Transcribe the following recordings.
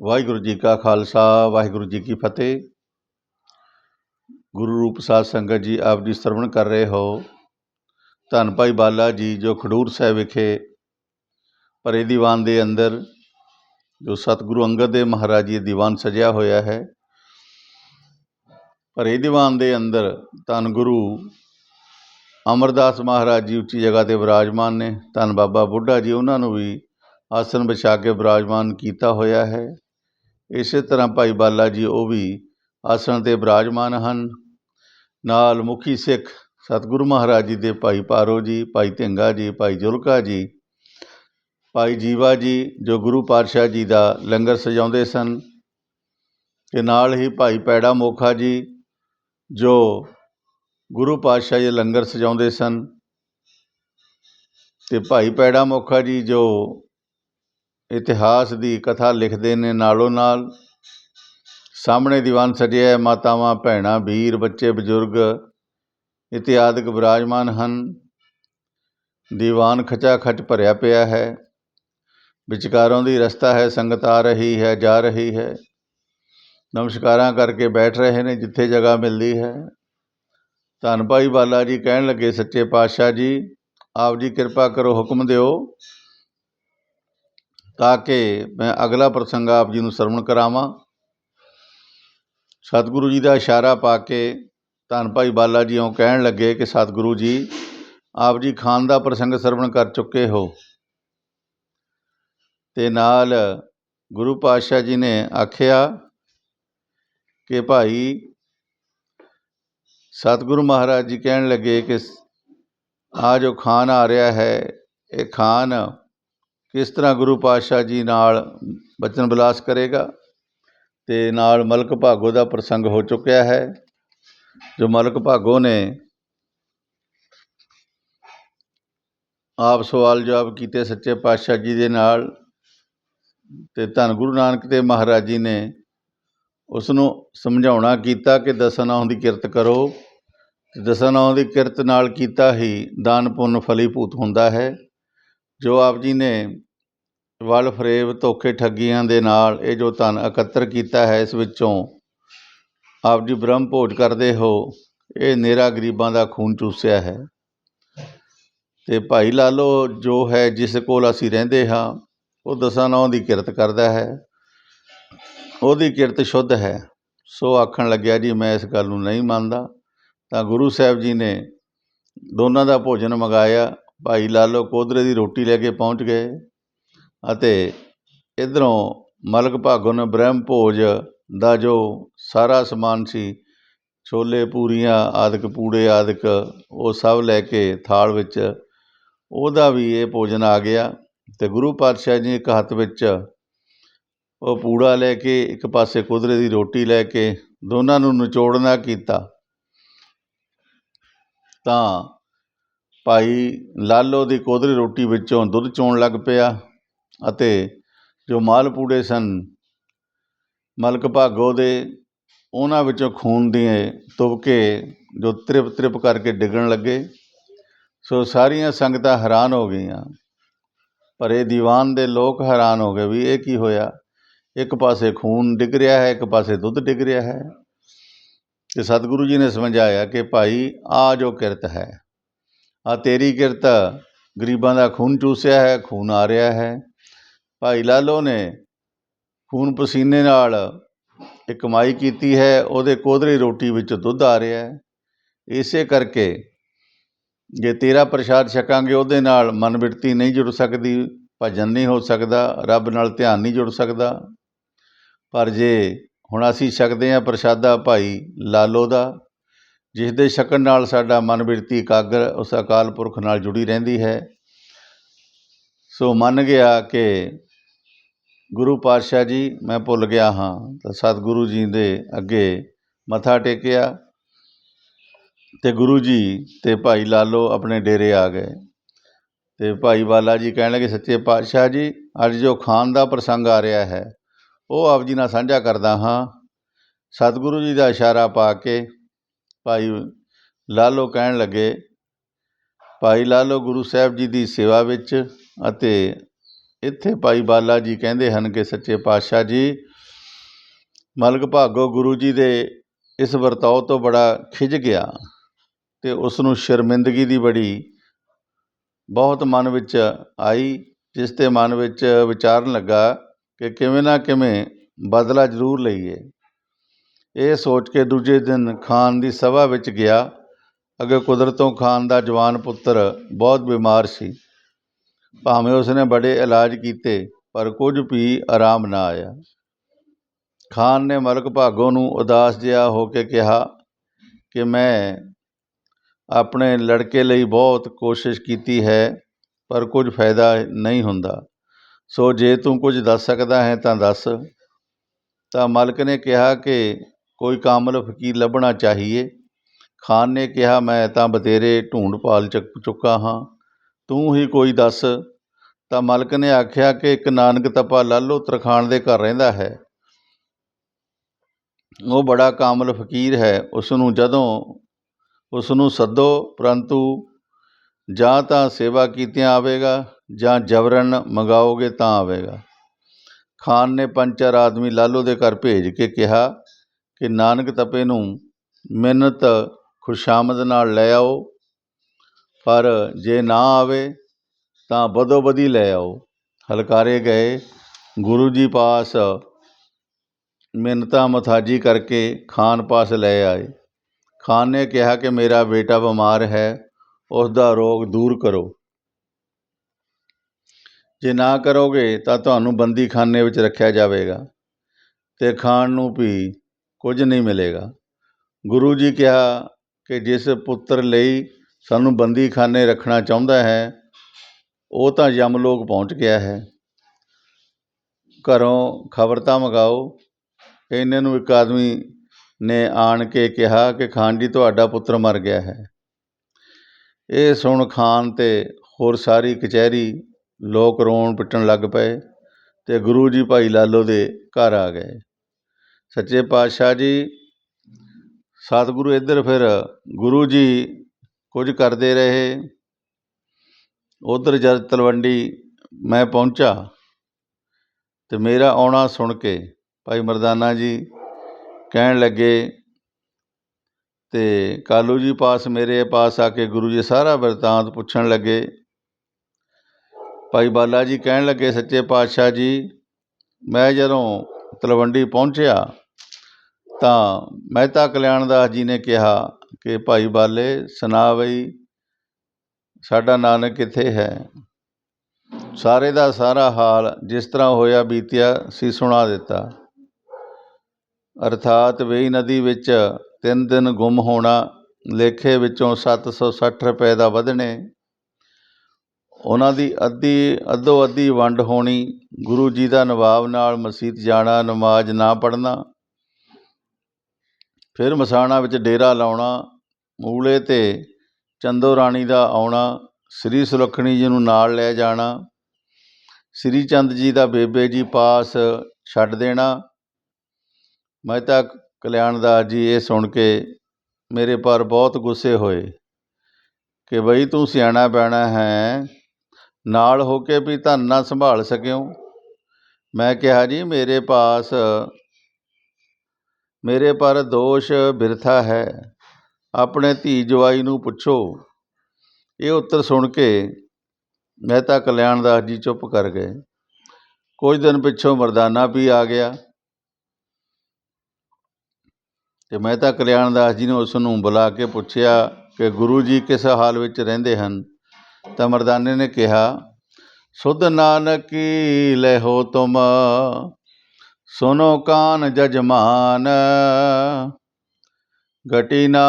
ਵਾਹਿਗੁਰੂ ਜੀ ਕਾ ਖਾਲਸਾ, ਵਾਹਿਗੁਰੂ ਜੀ ਕੀ ਫਤਿਹ। ਗੁਰੂ ਰੂਪ ਸਾਧ ਸੰਗਤ ਜੀ, ਆਪ ਜੀ ਸਰਵਣ ਕਰ ਰਹੇ ਹੋ। ਧੰਨ ਭਾਈ ਬਾਲਾ ਜੀ, ਜੋ ਖਡੂਰ ਸਾਹਿਬ ਵਿਖੇ ਪਰੇ ਦੀਵਾਨ ਦੇ ਅੰਦਰ, ਜੋ ਸਤਿਗੁਰੂ ਅੰਗਦ ਦੇਵ ਮਹਾਰਾਜ ਜੀ ਦੀਵਾਨ ਸਜਿਆ ਹੋਇਆ ਹੈ। ਪਰੇ ਦੀਵਾਨ ਦੇ ਅੰਦਰ ਧੰਨ ਗੁਰੂ ਅਮਰਦਾਸ ਮਹਾਰਾਜ ਜੀ ਉੱਚੀ ਜਗ੍ਹਾ ਤੇ ਵਿਰਾਜਮਾਨ ਨੇ। ਧੰਨ ਬਾਬਾ ਬੁੱਢਾ ਜੀ, ਉਹਨਾਂ ਨੂੰ ਵੀ ਆਸਨ ਵਿਛਾ ਕੇ ਵਿਰਾਜਮਾਨ ਕੀਤਾ ਹੋਇਆ ਹੈ। ਇਸੇ ਤਰ੍ਹਾਂ ਭਾਈ ਬਾਲਾ ਜੀ ਉਹ ਵੀ ਆਸਣ ਤੇ ਵਿਰਾਜਮਾਨ ਹਨ। ਨਾਲ ਮੁਖੀ ਸਿੱਖ ਸਤਿਗੁਰੂ ਮਹਾਰਾਜ ਜੀ ਦੇ ਭਾਈ ਪਾਰੋ ਜੀ, ਭਾਈ ਧਿੰਗਾ ਜੀ, ਭਾਈ ਜੁਲਕਾ ਜੀ, ਭਾਈ ਜੀਵਾ ਜੀ ਜੋ ਗੁਰੂ ਪਾਤਸ਼ਾਹ ਜੀ ਦਾ ਲੰਗਰ ਸਜਾਉਂਦੇ ਸਨ ਤੇ ਨਾਲ ਹੀ ਭਾਈ ਪੈੜਾ ਮੋਖਾ ਜੀ ਜੋ ਗੁਰੂ ਪਾਤਸ਼ਾਹ ਜੀ ਲੰਗਰ ਸਜਾਉਂਦੇ ਸਨ ਤੇ ਭਾਈ ਪੈੜਾ ਮੋਖਾ ਜੀ ਜੋ ਇਤਿਹਾਸ ਦੀ ਕਥਾ ਲਿਖਦੇ ਨੇ ਨਾਲੋਂ ਨਾਲ। ਸਾਹਮਣੇ ਦੀਵਾਨ ਸਜਿਆ ਹੈ, ਮਾਤਾਵਾਂ, ਭੈਣਾਂ, ਵੀਰ, ਬੱਚੇ, ਬਜ਼ੁਰਗ ਇਤਿਆਦਿਕ ਵਿਰਾਜਮਾਨ ਹਨ। ਦੀਵਾਨ ਖਚਾ ਖਚ ਭਰਿਆ ਪਿਆ ਹੈ। ਵਿਚਕਾਰੋਂ ਦੀ ਰਸਤਾ ਹੈ, ਸੰਗਤ ਆ ਰਹੀ ਹੈ, ਜਾ ਰਹੀ ਹੈ। ਨਮਸਕਾਰਾਂ ਕਰਕੇ ਬੈਠ ਰਹੇ ਨੇ, ਜਿੱਥੇ ਜਗ੍ਹਾ ਮਿਲਦੀ ਹੈ। ਧੰਨ ਭਾਈ ਬਾਲਾ ਜੀ ਕਹਿਣ ਲੱਗੇ, ਸੱਚੇ ਪਾਤਸ਼ਾਹ ਜੀ, ਆਪ ਜੀ ਕਿਰਪਾ ਕਰੋ, ਹੁਕਮ ਦਿਓ। ਤਾਂ ਕਿ ਮੈਂ ਅਗਲਾ ਪ੍ਰਸੰਗ ਆਪ ਜੀ ਨੂੰ ਸਰਵਣ ਕਰਾਵਾਂ। ਸਤਿਗੁਰੂ ਜੀ ਦਾ ਇਸ਼ਾਰਾ ਪਾ ਕੇ ਧੰਨ ਭਾਈ ਬਾਲਾ ਜੀ ਉਹ ਕਹਿਣ ਲੱਗੇ ਕਿ ਸਤਿਗੁਰੂ ਜੀ, ਆਪ ਜੀ ਖਾਨ ਦਾ ਪ੍ਰਸੰਗ ਸਰਵਣ ਕਰ ਚੁੱਕੇ ਹੋ। ਤੇ ਨਾਲ ਗੁਰੂ ਪਾਤਸ਼ਾਹ ਜੀ ਨੇ ਆਖਿਆ ਕਿ ਭਾਈ, ਸਤਿਗੁਰੂ ਮਹਾਰਾਜ ਜੀ ਕਹਿਣ ਲੱਗੇ ਕਿ ਆ ਜੋ ਖਾਨ ਆ ਰਿਹਾ ਹੈ, ਇਹ ਖਾਨ ਕਿਸ ਤਰ੍ਹਾਂ ਗੁਰੂ ਪਾਤਸ਼ਾਹ ਜੀ ਨਾਲ ਬਚਨ ਵਿਲਾਸ ਕਰੇਗਾ ਤੇ ਨਾਲ ਮਲਕ ਭਾਗੋ ਦਾ ਪ੍ਰਸੰਗ ਹੋ ਚੁੱਕਿਆ ਹੈ, ਜੋ ਮਲਕ ਭਾਗੋ ਨੇ ਆਪ ਸਵਾਲ ਜਵਾਬ ਕੀਤੇ ਸੱਚੇ ਪਾਤਸ਼ਾਹ ਜੀ ਦੇ ਨਾਲ ਤੇ ਧੰਨ ਗੁਰੂ ਨਾਨਕ ਦੇਵ ਮਹਾਰਾਜ ਜੀ ਨੇ ਉਸ ਨੂੰ ਸਮਝਾਉਣਾ ਕੀਤਾ ਕਿ ਦਸਾਂ ਨਾਉਂ ਦੀ ਕਿਰਤ ਕਰੋ, ਤੇ ਦਸਾਂ ਨਾਉਂ ਦੀ ਕਿਰਤ ਨਾਲ ਕੀਤਾ ਹੀ ਦਾਨ ਪੁੰਨ ਫਲੀਭੂਤ ਹੁੰਦਾ ਹੈ, ਜੋ ਆਪ ਜੀ ਨੇ ਵਲ ਫਰੇਬ ਧੋਖੇ ਠੱਗੀਆਂ ਦੇ ਨਾਲ ਇਹ ਜੋ ਧਨ ਇਕੱਤਰ ਕੀਤਾ ਹੈ ਇਸ ਵਿੱਚੋਂ, ਆਪ ਜੀ ਬ੍ਰਹਮ ਭੋਜ ਕਰਦੇ ਹੋ, ਇਹ ਨੇਰਾ ਗਰੀਬਾਂ ਦਾ ਖੂਨ ਚੂਸਿਆ ਹੈ। ਤੇ ਭਾਈ ਲਾਲੋ, ਜੋ ਹੈ ਜਿਸ ਕੋਲ ਅਸੀਂ ਰਹਿੰਦੇ ਹਾਂ, ਉਹ ਦਸਾਂ ਨੌਂ ਦੀ ਕਿਰਤ ਕਰਦਾ ਹੈ। ਉਹਦੀ ਕਿਰਤ ਸ਼ੁੱਧ ਹੈ। ਸੋ ਆਖਣ ਲੱਗਿਆ, ਜੀ, ਮੈਂ ਇਸ ਗੱਲ ਨੂੰ ਨਹੀਂ ਮੰਨਦਾ। ਤਾਂ ਗੁਰੂ ਸਾਹਿਬ ਜੀ ਨੇ ਦੋਨਾਂ ਦਾ ਭੋਜਨ ਮੰਗਾਇਆ। ਭਾਈ ਲਾਲੋ ਕੋਦਰੇ ਦੀ ਰੋਟੀ ਲੈ ਕੇ ਪਹੁੰਚ ਗਏ। ਅਤੇ ਇੱਧਰੋਂ ਮਲਕ ਭਾਗੋ ਨੇ ਬ੍ਰਹਮ ਭੋਜ ਦਾ ਜੋ ਸਾਰਾ ਸਮਾਨ ਸੀ, ਛੋਲੇ ਪੂਰੀਆਂ, ਆਦਿਕ ਪੂੜੇ, ਆਦਿਕ ਉਹ ਸਭ ਲੈ ਕੇ ਥਾਲ ਵਿੱਚ ਉਹਦਾ ਵੀ ਇਹ ਭੋਜਨ ਆ ਗਿਆ ਅਤੇ ਗੁਰੂ ਪਾਤਸ਼ਾਹ ਜੀ ਇੱਕ ਹੱਥ ਵਿੱਚ ਉਹ ਪੂੜਾ ਲੈ ਕੇ, ਇੱਕ ਪਾਸੇ ਕੁਦਰੇ ਦੀ ਰੋਟੀ ਲੈ ਕੇ ਦੋਨਾਂ ਨੂੰ ਨਿਚੋੜਨਾ ਕੀਤਾ। ਤਾਂ ਭਾਈ ਲਾਲੋ ਦੀ ਕੋਦਰੀ ਰੋਟੀ ਵਿੱਚੋਂ ਦੁੱਧ ਚੋਣ ਲੱਗ ਪਿਆ। ਅਤੇ ਜੋ ਮਾਲਪੂੜੇ ਸਨ, ਮਲਕ ਭਾਗੋ ਦੇ, ਉਹਨਾਂ ਵਿੱਚੋਂ ਖੂਨ ਦੇ ਤੁਬਕੇ ਜੋ ਤ੍ਰਿਪ ਤ੍ਰਿਪ ਕਰਕੇ ਡਿੱਗਣ ਲੱਗੇ, ਸੋ ਸਾਰੀਆਂ ਸੰਗਤਾਂ ਹੈਰਾਨ ਹੋ ਗਈਆਂ। ਪਰ ਇਹ ਦੀਵਾਨ ਦੇ ਲੋਕ ਹੈਰਾਨ ਹੋ ਗਏ ਵੀ ਇਹ ਕੀ ਹੋਇਆ? ਇੱਕ ਪਾਸੇ ਖੂਨ ਡਿੱਗ ਰਿਹਾ ਹੈ, ਇੱਕ ਪਾਸੇ ਦੁੱਧ ਡਿੱਗ ਰਿਹਾ ਹੈ। ਤੇ ਸਤਿਗੁਰੂ ਜੀ ਨੇ ਸਮਝਾਇਆ ਕਿ ਭਾਈ, ਆ ਜੋ ਕਿਰਤ ਹੈ, ਆ ਤੇਰੀ ਕਿਰਤ, ਗਰੀਬਾਂ ਦਾ ਖੂਨ ਚੂਸਿਆ ਹੈ, ਖੂਨ ਆ ਰਿਹਾ ਹੈ। ਭਾਈ ਲਾਲੋ ਨੇ ਖੂਨ ਪਸੀਨੇ ਨਾਲ ਇਹ ਕਮਾਈ ਕੀਤੀ ਹੈ, ਉਹਦੇ ਕੋਧਰੀ ਰੋਟੀ ਵਿੱਚ ਦੁੱਧ ਆ ਰਿਹਾ ਹੈ। ਇਸੇ ਕਰਕੇ ਜੇ ਤੇਰਾ ਪ੍ਰਸ਼ਾਦ ਛਕਾਂਗੇ, ਉਹਦੇ ਨਾਲ ਮਨ ਬਿਰਤੀ ਨਹੀਂ ਜੁੜ ਸਕਦੀ, ਭਜਨ ਨਹੀਂ ਹੋ ਸਕਦਾ, ਰੱਬ ਨਾਲ ਧਿਆਨ ਨਹੀਂ ਜੁੜ ਸਕਦਾ। ਪਰ ਜੇ ਹੁਣ ਅਸੀਂ ਛਕਦੇ ਹਾਂ ਪ੍ਰਸ਼ਾਦਾ ਭਾਈ ਲਾਲੋ ਦਾ, ਜਿਸ ਦੇ ਛਕਣ ਨਾਲ ਸਾਡਾ ਮਨ ਬਿਰਤੀ ਇਕਾਗਰ ਉਸ ਅਕਾਲ ਪੁਰਖ ਨਾਲ ਜੁੜੀ ਰਹਿੰਦੀ ਹੈ, ਸੋ ਮੰਨ ਗਿਆ ਕਿ ਗੁਰੂ ਪਾਤਸ਼ਾਹ ਜੀ, ਮੈਂ ਭੁੱਲ ਗਿਆ ਹਾਂ। ਤਾਂ ਸਤਿਗੁਰੂ ਜੀ ਦੇ ਅੱਗੇ ਮੱਥਾ ਟੇਕਿਆ ਤੇ ਗੁਰੂ ਜੀ ਤੇ ਭਾਈ ਲਾਲੋ ਆਪਣੇ ਡੇਰੇ ਆ ਗਏ। ਤੇ ਭਾਈ ਬਾਲਾ ਜੀ ਕਹਿਣ ਲੱਗੇ, ਸੱਚੇ ਪਾਤਸ਼ਾਹ ਜੀ, ਅੱਜ ਜੋ ਖਾਨ ਦਾ ਪ੍ਰਸੰਗ ਆ ਰਿਹਾ ਹੈ, ਉਹ ਆਪ ਜੀ ਨਾਲ ਸਾਂਝਾ ਕਰਦਾ ਹਾਂ। ਸਤਿਗੁਰੂ ਜੀ ਦਾ ਇਸ਼ਾਰਾ ਪਾ ਕੇ ਭਾਈ ਲਾਲੋ ਕਹਿਣ ਲੱਗੇ, ਭਾਈ ਲਾਲੋ, ਗੁਰੂ ਸਾਹਿਬ ਜੀ ਦੀ ਸੇਵਾ ਵਿੱਚ ਅਤੇ ਇੱਥੇ ਭਾਈ ਬਾਲਾ ਜੀ ਕਹਿੰਦੇ ਹਨ ਕਿ ਸੱਚੇ ਪਾਤਸ਼ਾਹ ਜੀ, ਮਲਕ ਭਾਗੋ ਗੁਰੂ ਜੀ ਦੇ ਇਸ ਵਰਤਾਓ ਤੋਂ ਬੜਾ ਖਿਝ ਗਿਆ ਤੇ ਉਸ ਨੂੰ ਸ਼ਰਮਿੰਦਗੀ ਦੀ ਬੜੀ ਬਹੁਤ ਮਨ ਵਿੱਚ ਆਈ, ਜਿਸ ਤੇ ਮਨ ਵਿੱਚ ਵਿਚਾਰਨ ਲੱਗਾ ਕਿ ਕਿਵੇਂ ਨਾ ਕਿਵੇਂ ਬਦਲਾ ਜ਼ਰੂਰ ਲਈਏ। ਇਹ ਸੋਚ ਕੇ ਦੂਜੇ ਦਿਨ ਖਾਨ ਦੀ ਸਭਾ ਵਿੱਚ ਗਿਆ। ਅੱਗੇ ਕੁਦਰਤੋਂ ਖਾਨ ਦਾ ਜਵਾਨ ਪੁੱਤਰ ਬਹੁਤ ਬਿਮਾਰ ਸੀ। ਭਾਵੇਂ ਉਸਨੇ ਬੜੇ ਇਲਾਜ ਕੀਤੇ, ਪਰ ਕੁਝ ਵੀ ਆਰਾਮ ਨਾ ਆਇਆ। ਖਾਨ ਨੇ ਮਲਕ ਭਾਗੋ ਨੂੰ ਉਦਾਸ ਜਿਹਾ ਹੋ ਕੇ ਕਿਹਾ ਕਿ ਮੈਂ ਆਪਣੇ ਲੜਕੇ ਲਈ ਬਹੁਤ ਕੋਸ਼ਿਸ਼ ਕੀਤੀ ਹੈ, ਪਰ ਕੁਝ ਫਾਇਦਾ ਨਹੀਂ ਹੁੰਦਾ। ਸੋ ਜੇ ਤੂੰ ਕੁਝ ਦੱਸ ਸਕਦਾ ਹੈ ਤਾਂ ਦੱਸ। ਤਾਂ ਮਲਕ ਨੇ ਕਿਹਾ ਕਿ ਕੋਈ ਕਾਮਲ ਫਕੀਰ ਲੱਭਣਾ ਚਾਹੀਏ। ਖਾਨ ਨੇ ਕਿਹਾ, ਮੈਂ ਤਾਂ ਬਤੇਰੇ ਢੂੰਡ ਭਾਲ ਚੱਕ ਚੁੱਕਾ ਹਾਂ। ਤੂੰ ਹੀ ਕੋਈ ਦੱਸ। ਤਾਂ ਮਲਕ ਨੇ ਆਖਿਆ ਕਿ ਇੱਕ ਨਾਨਕ ਤਪਾ ਲਾਲੋ ਤਰਖਾਣ ਦੇ ਘਰ ਰਹਿੰਦਾ ਹੈ। ਉਹ ਬੜਾ ਕਾਮਲ ਫਕੀਰ ਹੈ। ਉਸ ਨੂੰ ਜਦੋਂ ਉਸ ਨੂੰ ਸੱਦੋ, ਪਰੰਤੂ ਜਾਂ ਤਾਂ ਸੇਵਾ ਕੀਤਿਆਂ ਆਵੇਗਾ ਜਾਂ ਜਬਰਨ ਮੰਗਾਓਗੇ ਤਾਂ ਆਵੇਗਾ। ਖਾਨ ਨੇ ਪੰਜ ਚਾਰ ਆਦਮੀ ਲਾਲੋ ਦੇ ਘਰ ਭੇਜ ਕੇ ਕਿਹਾ ਕਿ ਨਾਨਕ ਤਪੇ ਨੂੰ ਮਿੰਨਤ, ਖੁਸ਼ਾਮਦ ਨਾਲ ਲੈ ਆਓ। ਪਰ ਜੇ ਨਾ ਆਵੇ ਤਾਂ ਬਦੋ ਬਦੀ ਲੈ ਆਓ। ਹਲਕਾਰੇ ਗਏ। ਗੁਰੂ ਜੀ ਪਾਸ ਮਿੰਨਤਾਂ ਮਥਾਜੀ ਕਰਕੇ ਖਾਨ ਪਾਸ ਲੈ ਆਏ। ਖਾਨ ਨੇ ਕਿਹਾ ਕਿ ਮੇਰਾ ਬੇਟਾ ਬਿਮਾਰ ਹੈ ਉਸ ਦਾ ਰੋਗ ਦੂਰ ਕਰੋ। ਜੇ ਨਾ ਕਰੋਗੇ ਤਾਂ ਤੁਹਾਨੂੰ ਬੰਦੀਖਾਨੇ ਵਿੱਚ ਰੱਖਿਆ ਜਾਵੇਗਾ ਤੇ ਖਾਣ ਨੂੰ ਵੀ ਕੁਝ ਨਹੀਂ ਮਿਲੇਗਾ। ਗੁਰੂ ਜੀ ਕਿਹਾ ਕਿ ਜਿਸ ਪੁੱਤਰ ਲਈ ਸਾਨੂੰ ਬੰਦੀਖਾਨੇ ਰੱਖਣਾ ਚਾਹੁੰਦਾ ਹੈ, ਉਹ ਤਾਂ ਯਮਲੋਕ ਪਹੁੰਚ ਗਿਆ ਹੈ। ਘਰੋਂ ਖਬਰ ਤਾਂ ਮੰਗਾਓ ਇਹਨਾਂ ਨੂੰ ਇੱਕ ਆਦਮੀ ਨੇ ਆਣ ਕੇ ਕਿਹਾ ਕਿ ਖਾਨ ਜੀ ਤੁਹਾਡਾ ਪੁੱਤਰ ਮਰ ਗਿਆ ਹੈ। ਇਹ ਸੁਣ ਖਾਨ ਤੇ ਹੋਰ ਸਾਰੀ ਕਚਹਿਰੀ ਲੋਕ ਰੋਣ ਪਿੱਟਣ ਲੱਗ ਪਏ ਤੇ ਗੁਰੂ ਜੀ ਭਾਈ ਲਾਲੋ ਦੇ ਘਰ ਆ ਗਏ। ਸੱਚੇ ਪਾਤਸ਼ਾਹ ਜੀ, ਸਤਿਗੁਰੂ ਇੱਧਰ ਫਿਰ ਗੁਰੂ ਜੀ ਕੁਝ ਕਰਦੇ ਰਹੇ। ਉਧਰ ਜਦ ਤਲਵੰਡੀ ਮੈਂ ਪਹੁੰਚਾ ਤੇ ਮੇਰਾ ਆਉਣਾ ਸੁਣ ਕੇ ਭਾਈ ਮਰਦਾਨਾ ਜੀ ਕਹਿਣ ਲੱਗੇ, ਤੇ ਕਾਲੂ ਜੀ ਪਾਸ ਮੇਰੇ ਪਾਸ ਆ ਕੇ ਗੁਰੂ ਜੀ ਸਾਰਾ ਵਰਤਾਂਤ ਪੁੱਛਣ ਲੱਗੇ। ਭਾਈ ਬਾਲਾ ਜੀ ਕਹਿਣ ਲੱਗੇ, ਸੱਚੇ ਪਾਤਸ਼ਾਹ ਜੀ, ਮੈਂ ਜਦੋਂ ਤਲਵੰਡੀ ਪਹੁੰਚਿਆ ਤਾਂ ਮਹਿਤਾ ਕਲਿਆਣ ਦਾਸ ਜੀ ਨੇ ਕਿਹਾ ਕਿ ਭਾਈ ਬਾਲੇ ਸੁਣਾ ਬਈ ਸਾਡਾ ਨਾਨਕ ਕਿੱਥੇ ਹੈ। ਸਾਰੇ ਦਾ ਸਾਰਾ ਹਾਲ ਜਿਸ ਤਰ੍ਹਾਂ ਹੋਇਆ ਬੀਤਿਆ ਸੀ ਸੁਣਾ ਦਿੱਤਾ। ਅਰਥਾਤ ਵੇਈ ਨਦੀ ਵਿੱਚ ਤਿੰਨ ਦਿਨ ਗੁੰਮ ਹੋਣਾ, ਲੇਖੇ ਵਿੱਚੋਂ 760 ਰੁਪਏ ਦਾ ਵਧਣੇ, ਉਹਨਾਂ ਦੀ ਅੱਧੀ, ਅੱਧੋ ਅੱਧੀ ਵੰਡ ਹੋਣੀ, ਗੁਰੂ ਜੀ ਦਾ ਨਵਾਬ ਨਾਲ ਮਸਜਿਦ ਜਾਣਾ, ਨਮਾਜ਼ ਨਾ ਪੜ੍ਹਨਾ, ਫਿਰ ਮਸਾਣਾ ਵਿੱਚ ਡੇਰਾ ਲਾਉਣਾ ਮੂਲੇ ਤੇ ਚੰਦੋ ਰਾਣੀ ਦਾ ਆਉਣਾ, ਸ੍ਰੀ ਸੁਲੱਖਣੀ ਜੀ ਨੂੰ ਨਾਲ ਲੈ ਜਾਣਾ, ਸ੍ਰੀ ਚੰਦ ਜੀ ਦਾ ਬੇਬੇ ਜੀ ਪਾਸ ਛੱਡ ਦੇਣਾ। ਮਹਿਤਾ ਕਲਿਆਣਦਾਸ ਜੀ ਇਹ ਸੁਣ ਕੇ ਮੇਰੇ ਪਰ ਬਹੁਤ ਗੁੱਸੇ ਹੋਏ ਕਿ ਬਈ ਤੂੰ ਸਿਆਣਾ ਬੈਣਾ ਹੈ, ਨਾਲ ਹੋ ਕੇ ਵੀ ਧਨ ਨਾ ਸੰਭਾਲ ਸਕਿਓ ਮੈਂ ਕਿਹਾ ਜੀ ਮੇਰੇ ਪਾਸ, ਮੇਰੇ ਪਰ ਦੋਸ਼ ਬਿਰਥਾ ਹੈ। ਆਪਣੇ ਧੀ ਜਵਾਈ ਨੂੰ ਪੁੱਛੋ। ਇਹ ਉੱਤਰ ਸੁਣ ਕੇ ਮਹਿਤਾ ਕਲਿਆਣਦਾਸ ਜੀ ਚੁੱਪ ਕਰ ਗਏ। ਕੁਝ ਦਿਨ ਪਿੱਛੋਂ ਮਰਦਾਨਾ ਵੀ ਆ ਗਿਆ ਤੇ ਮਹਿਤਾ ਕਲਿਆਣ ਦਾਸ ਜੀ ਨੇ ਉਸ ਨੂੰ ਬੁਲਾ ਕੇ ਪੁੱਛਿਆ ਕਿ ਗੁਰੂ ਜੀ ਕਿਸ ਹਾਲ ਵਿੱਚ ਰਹਿੰਦੇ ਹਨ? ਤਾਂ ਮਰਦਾਨੇ ਨੇ ਕਿਹਾ, ਸੁਧ ਨਾਨਕੀ ਲੈਹੋ ਤੁਮ, ਸੁਨੋ ਕਾਨ ਜਜਮਾਨ ਘਟੀ ਨਾ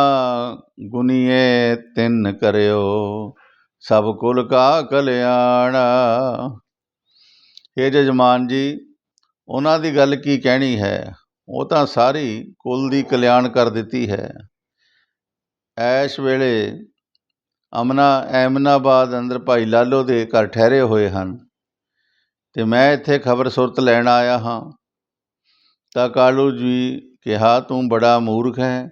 ਗੁਨੀਏ ਤਿੰਨ ਕਰਿਓ, ਸਭ ਕੁਲ ਕਾ ਕਲਿਆਣ। ਇਹ ਜਜਮਾਨ ਜੀ, ਉਹਨਾਂ ਦੀ ਗੱਲ ਕੀ ਕਹਿਣੀ ਹੈ? ਉਹ ਤਾਂ ਸਾਰੀ ਕੁਲ ਦੀ ਕਲਿਆਣ ਕਰ ਦਿੱਤੀ ਹੈ। ਐਸ਼ ਵੇਲੇ ਅਮਨਾ ਐਮਨਾਬਾਦ ਅੰਦਰ ਭਾਈ ਲਾਲੋ ਦੇ ਘਰ ਠਹਿਰੇ ਹੋਏ ਹਨ। ਤੇ ਮੈਂ ਇੱਥੇ ਖਬਰ ਸੁਰਤ ਲੈਣ ਆਇਆ ਹਾਂ। ਤਾਂ ਕਾਲੂ ਜੀ ਕਿਹਾ, ਤੂੰ ਬੜਾ ਮੂਰਖ ਹੈ।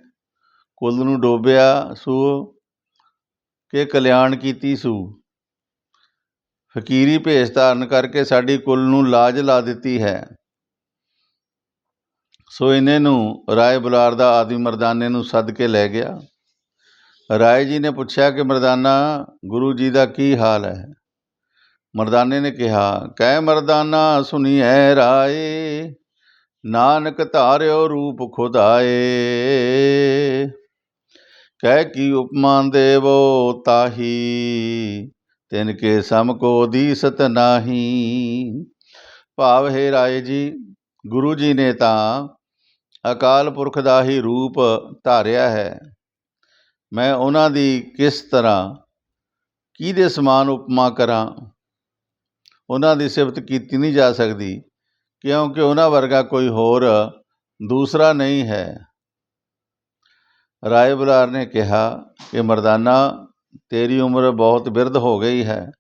ਕੁੱਲ ਨੂੰ ਡੋਬਿਆ ਸੂ, ਕਿ ਕਲਿਆਣ ਕੀਤੀ ਸੂ। ਫਕੀਰੀ ਭੇਸ ਧਾਰਨ ਕਰਕੇ ਸਾਡੀ ਕੁਲ ਨੂੰ ਲਾਜ ਲਾ ਦਿੱਤੀ ਹੈ। ਸੋ ਇਹਨੇ ਨੂੰ ਰਾਏ ਬੁਲਾਰ ਦਾ ਆਦਮੀ ਮਰਦਾਨੇ ਨੂੰ ਸੱਦ ਕੇ ਲੈ ਗਿਆ। ਰਾਏ ਜੀ ਨੇ ਪੁੱਛਿਆ ਕਿ ਮਰਦਾਨਾ, ਗੁਰੂ ਜੀ ਦਾ ਕੀ ਹਾਲ ਹੈ? ਮਰਦਾਨੇ ਨੇ ਕਿਹਾ, ਕਹਿ ਮਰਦਾਨਾ, ਸੁਣੀਐ ਰਾਏ, ਨਾਨਕ ਧਾਰਿਓ ਰੂਪ ਖੁਦਾਏ। ਕਹਿ ਕੀ ਉਪਮਾ ਦੇਵੋ ਤਾਹੀ? ਤਿਨ ਕੇ ਸਮ ਕੋ ਦੀਸਤ ਨਾਹੀ। ਭਾਵ ਹੈ ਰਾਏ ਜੀ, ਗੁਰੂ ਜੀ ਨੇ ਤਾਂ ਅਕਾਲ ਪੁਰਖ ਦਾ ਹੀ ਰੂਪ ਧਾਰਿਆ ਹੈ। ਮੈਂ ਉਹਨਾਂ ਦੀ ਕਿਸ ਤਰ੍ਹਾਂ, ਕਿਹਦੇ ਸਮਾਨ ਉਪਮਾ ਕਰਾਂ? ਉਹਨਾਂ ਦੀ ਸਿਫਤ ਕੀਤੀ ਨਹੀਂ ਜਾ ਸਕਦੀ, ਕਿਉਂਕਿ ਉਹਨਾਂ ਵਰਗਾ ਕੋਈ ਹੋਰ ਦੂਸਰਾ ਨਹੀਂ ਹੈ। ਰਾਏ ਬੁਲਾਰ ਨੇ ਕਿਹਾ ਕਿ ਮਰਦਾਨਾ, ਤੇਰੀ ਉਮਰ ਬਹੁਤ ਬਿਰਧ ਹੋ ਗਈ ਹੈ।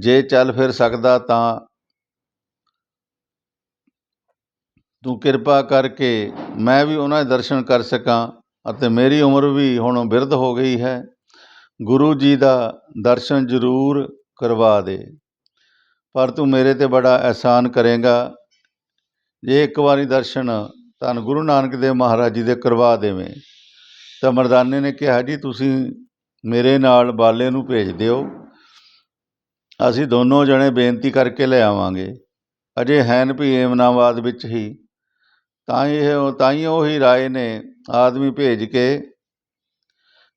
ਜੇ ਚੱਲ ਫਿਰ ਸਕਦਾ ਤਾਂ ਤੂੰ ਕਿਰਪਾ ਕਰਕੇ ਮੈਂ ਵੀ ਉਹਨਾਂ ਦੇ ਦਰਸ਼ਨ ਕਰ ਸਕਾਂ ਅਤੇ ਮੇਰੀ ਉਮਰ ਵੀ ਹੁਣ ਬਿਰਧ ਹੋ ਗਈ ਹੈ। ਗੁਰੂ ਜੀ ਦਾ ਦਰਸ਼ਨ ਜ਼ਰੂਰ ਕਰਵਾ ਦੇ। ਪਰ ਤੂੰ ਮੇਰੇ ਤੇ ਬੜਾ ਅਹਿਸਾਨ ਕਰੇਗਾ। ਜੇ ਇੱਕ ਵਾਰੀ ਦਰਸ਼ਨ ਧੰਨ ਗੁਰੂ ਨਾਨਕ ਦੇਵ ਮਹਾਰਾਜ ਜੀ ਦੇ ਕਰਵਾ ਦੇਵੇਂ ਤਾਂ ਮਰਦਾਨੇ ਨੇ ਕਿਹਾ, ਜੀ, ਤੁਸੀਂ ਮੇਰੇ ਨਾਲ ਬਾਲੇ ਨੂੰ ਭੇਜ ਦਿਓ। ਅਸੀਂ ਦੋਨੋਂ ਜਣੇ ਬੇਨਤੀ ਕਰਕੇ ਲੈ ਆਵਾਂਗੇ। ਅਜੇ ਹੈਨ ਵੀ ਏਮਨਾਬਾਦ ਵਿੱਚ ਹੀ। ਤਾਂ ਹੀ ਇਹ, ਤਾਂ ਹੀ ਉਹੀ ਰਾਏ ਨੇ ਆਦਮੀ ਭੇਜ ਕੇ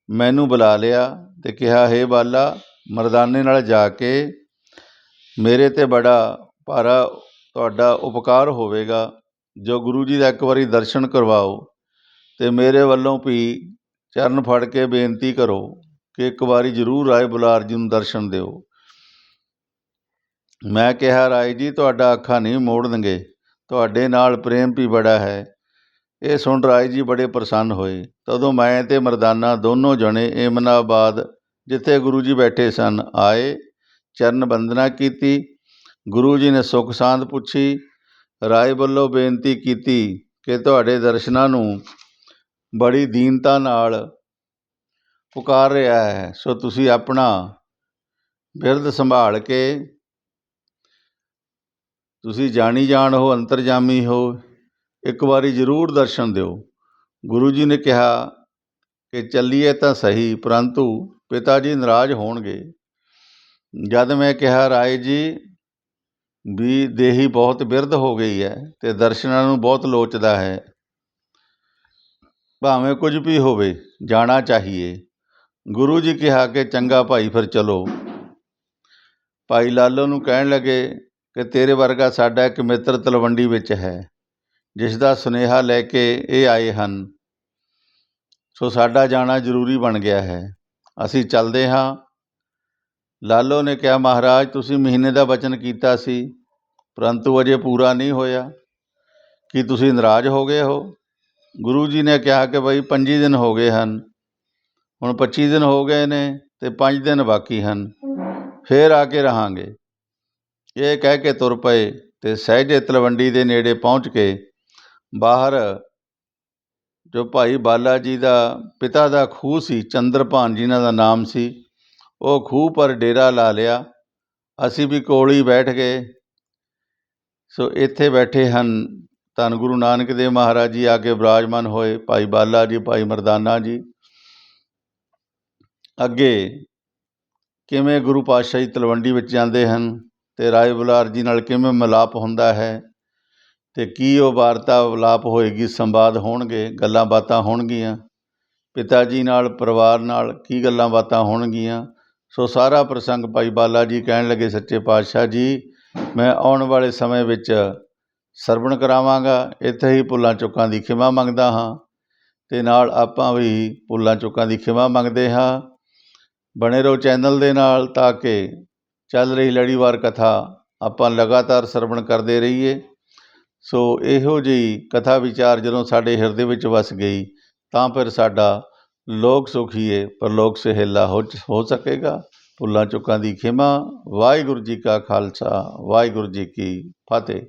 ਮੈਨੂੰ ਬੁਲਾ ਲਿਆ ਤੇ ਕਿਹਾ, ਹੈ ਬਾਲਾ, ਮਰਦਾਨੇ ਨਾਲ ਜਾ ਕੇ ਮੇਰੇ ਤੇ ਬੜਾ ਭਾਰਾ ਤੁਹਾਡਾ ਉਪਕਾਰ ਹੋਵੇਗਾ। ਜੋ ਗੁਰੂ ਜੀ ਦਾ ਇੱਕ ਵਾਰੀ ਦਰਸ਼ਨ ਕਰਵਾਓ ਤੇ ਮੇਰੇ ਵੱਲੋਂ ਵੀ ਚਰਨ ਫੜ ਕੇ ਬੇਨਤੀ ਕਰੋ ਕਿ ਇੱਕ ਵਾਰੀ ਜ਼ਰੂਰ ਰਾਏ ਬੁਲਾਰ ਜੀ ਨੂੰ ਦਰਸ਼ਨ ਦਿਓ। ਮੈਂ ਕਿਹਾ, ਰਾਏ ਜੀ, ਤੁਹਾਡਾ ਅੱਖਾਂ ਨਹੀਂ ਮੋੜਨਗੇ। ਤੁਹਾਡੇ ਨਾਲ ਪ੍ਰੇਮ ਵੀ ਬੜਾ ਹੈ। ਇਹ ਸੁਣ ਰਾਏ ਜੀ ਬੜੇ ਪ੍ਰਸੰਨ ਹੋਏ। ਤਦੋਂ ਮੈਂ ਤੇ ਮਰਦਾਨਾ ਦੋਨੋਂ ਜਣੇ ਏਮਨਾਬਾਦ, ਜਿੱਥੇ ਗੁਰੂ ਜੀ ਬੈਠੇ ਸਨ, ਆਏ, ਚਰਨ ਬੰਦਨਾ ਕੀਤੀ। ਗੁਰੂ ਜੀ ਨੇ ਸੁਖ ਸਾਂਦ ਪੁੱਛੀ। ਰਾਏ ਵੱਲੋਂ ਬੇਨਤੀ ਕੀਤੀ ਕਿ ਤੁਹਾਡੇ ਦਰਸ਼ਨਾਂ ਨੂੰ ਬੜੀ ਦੀਨਤਾ ਨਾਲ ਪੁਕਾਰ ਰਿਹਾ ਹੈ। ਸੋ ਤੁਸੀਂ ਆਪਣਾ ਬਿਰਧ ਸੰਭਾਲ ਕੇ ਤੁਸੀਂ ਜਾਣੀ ਜਾਣ ਹੋ, ਅੰਤਰਜਾਮੀ ਹੋ, ਇੱਕ ਵਾਰੀ ਜ਼ਰੂਰ ਦਰਸ਼ਨ ਦਿਓ। ਗੁਰੂ ਜੀ ਨੇ ਕਿਹਾ ਕਿ ਚੱਲੀਏ ਤਾਂ ਸਹੀ, ਪਰੰਤੂ ਪਿਤਾ ਜੀ ਨਾਰਾਜ਼ ਹੋਣਗੇ। ਜਦ ਮੈਂ ਕਿਹਾ, ਰਾਏ ਜੀ, ਵੀ ਦੇਹੀ ਬਹੁਤ ਬਿਰਧ ਹੋ ਗਈ ਹੈ ਤੇ ਦਰਸ਼ਨਾਂ ਨੂੰ ਬਹੁਤ ਲੋਚਦਾ ਹੈ। ਭਾਵੇਂ ਕੁਝ ਵੀ ਹੋਵੇ, ਜਾਣਾ ਚਾਹੀਏ। ਗੁਰੂ ਜੀ ਕਿਹਾ ਕਿ ਚੰਗਾ ਭਾਈ ਫਿਰ ਚਲੋ। ਭਾਈ ਲਾਲੋ ਨੂੰ ਕਹਿਣ ਲੱਗੇ ਕਿ ਤੇਰੇ ਵਰਗਾ ਸਾਡਾ ਇੱਕ ਮਿੱਤਰ ਤਲਵੰਡੀ ਵਿੱਚ ਹੈ, ਜਿਸ ਦਾ ਸੁਨੇਹਾ ਲੈ ਕੇ ਇਹ ਆਏ ਹਨ। ਸੋ ਸਾਡਾ ਜਾਣਾ ਜ਼ਰੂਰੀ ਬਣ ਗਿਆ ਹੈ। ਅਸੀਂ ਚੱਲਦੇ ਹਾਂ। ਲਾਲੋ ਨੇ ਕਿਹਾ, ਮਹਾਰਾਜ, ਤੁਸੀਂ ਮਹੀਨੇ ਦਾ ਵਚਨ ਕੀਤਾ ਸੀ, ਪਰੰਤੂ ਅਜੇ ਪੂਰਾ ਨਹੀਂ ਹੋਇਆ। ਕੀ ਤੁਸੀਂ ਨਾਰਾਜ਼ ਹੋ ਗਏ ਹੋ? ਗੁਰੂ ਜੀ ਨੇ ਕਿਹਾ ਕਿ ਬਈ 25 ਦਿਨ ਹੋ ਗਏ ਹਨ। ਹੁਣ 25 ਦਿਨ ਹੋ ਗਏ ਨੇ ਤੇ 5 ਦਿਨ ਬਾਕੀ ਹਨ। ਫੇਰ ਆ ਕੇ ਰਹਾਂਗੇ। ਇਹ ਕਹਿ ਕੇ ਤੁਰ ਪਏ ਤੇ ਸਹਿਜੇ ਤਲਵੰਡੀ ਦੇ ਨੇੜੇ ਪਹੁੰਚ ਕੇ ਬਾਹਰ ਜੋ ਭਾਈ ਬਾਲਾ ਜੀ ਦਾ ਪਿਤਾ ਦਾ ਖੂਹ ਸੀ, ਚੰਦਰਭਾਨ ਜੀ ਇਹਨਾਂ ਦਾ ਨਾਮ ਸੀ, ਉਹ ਖੂਹ ਪਰ ਡੇਰਾ ਲਾ ਲਿਆ। ਅਸੀਂ ਵੀ ਕੋਲ ਹੀ ਬੈਠ ਗਏ। ਸੋ ਇੱਥੇ ਬੈਠੇ ਹਨ ਧੰਨ ਗੁਰੂ ਨਾਨਕ ਦੇਵ ਮਹਾਰਾਜ ਜੀ ਆ ਕੇ ਵਿਰਾਜਮਾਨ ਹੋਏ ਭਾਈ ਬਾਲਾ ਜੀ, ਭਾਈ ਮਰਦਾਨਾ ਜੀ। ਅੱਗੇ ਕਿਵੇਂ ਗੁਰੂ ਪਾਤਸ਼ਾਹ ਜੀ ਤਲਵੰਡੀ ਵਿੱਚ ਜਾਂਦੇ ਹਨ ਤੇ ਰਾਏ ਬੁਲਾਰ ਜੀ ਨਾਲ ਕਿਵੇਂ ਮਿਲਾਪ ਹੁੰਦਾ ਹੈ ਤੇ ਕੀ ਉਹ ਵਾਰਤਾ ਵਿਲਾਪ ਹੋਏਗੀ, ਸੰਵਾਦ ਹੋਣਗੇ, ਗੱਲਾਂ ਬਾਤਾਂ ਹੋਣਗੀਆਂ, ਪਿਤਾ ਜੀ ਨਾਲ, ਪਰਿਵਾਰ ਨਾਲ ਕੀ ਗੱਲਾਂ ਬਾਤਾਂ ਹੋਣਗੀਆਂ, ਸੋ ਸਾਰਾ ਪ੍ਰਸੰਗ ਭਾਈ ਬਾਲਾ ਜੀ ਕਹਿਣ ਲੱਗੇ ਸੱਚੇ ਪਾਤਸ਼ਾਹ ਜੀ, ਮੈਂ ਆਉਣ ਵਾਲੇ ਸਮੇਂ ਵਿੱਚ ਸਰਵਣ ਕਰਾਵਾਂਗਾ, ਇੱਥੇ ਹੀ ਭੁੱਲਾਂ ਚੁੱਕਾਂ ਦੀ ਖਿਮਾ ਮੰਗਦਾ ਹਾਂ। ਅਤੇ ਨਾਲ ਆਪਾਂ ਵੀ ਭੁੱਲਾਂ ਚੁੱਕਾਂ ਦੀ ਖਿਮਾ ਮੰਗਦੇ ਹਾਂ। ਬਣੇ ਰਹੋ ਚੈਨਲ ਦੇ ਨਾਲ ਤਾਂ ਕਿ ਚੱਲ ਰਹੀ ਲੜੀਵਾਰ ਕਥਾ ਆਪਾਂ ਲਗਾਤਾਰ ਸਰਵਣ ਕਰਦੇ ਰਹੀਏ। ਸੋ ਇਹੋ ਜਿਹੀ ਕਥਾ ਵਿਚਾਰ ਜਦੋਂ ਸਾਡੇ ਹਿਰਦੇ ਵਿੱਚ ਵਸ ਗਈ, ਤਾਂ ਫਿਰ ਸਾਡਾ ਲੋਕ ਸੁਖੀਏ ਪਰਲੋਕ ਸਹੇਲਾ ਹੋ ਹੋ ਸਕੇਗਾ। ਭੁੱਲਾਂ ਚੁੱਕਾਂ ਦੀ ਖਿਮਾ, ਵਾਹਿਗੁਰੂ ਜੀ ਕਾ ਖਾਲਸਾ, ਵਾਹਿਗੁਰੂ ਜੀ ਕੀ ਫਤਿਹ।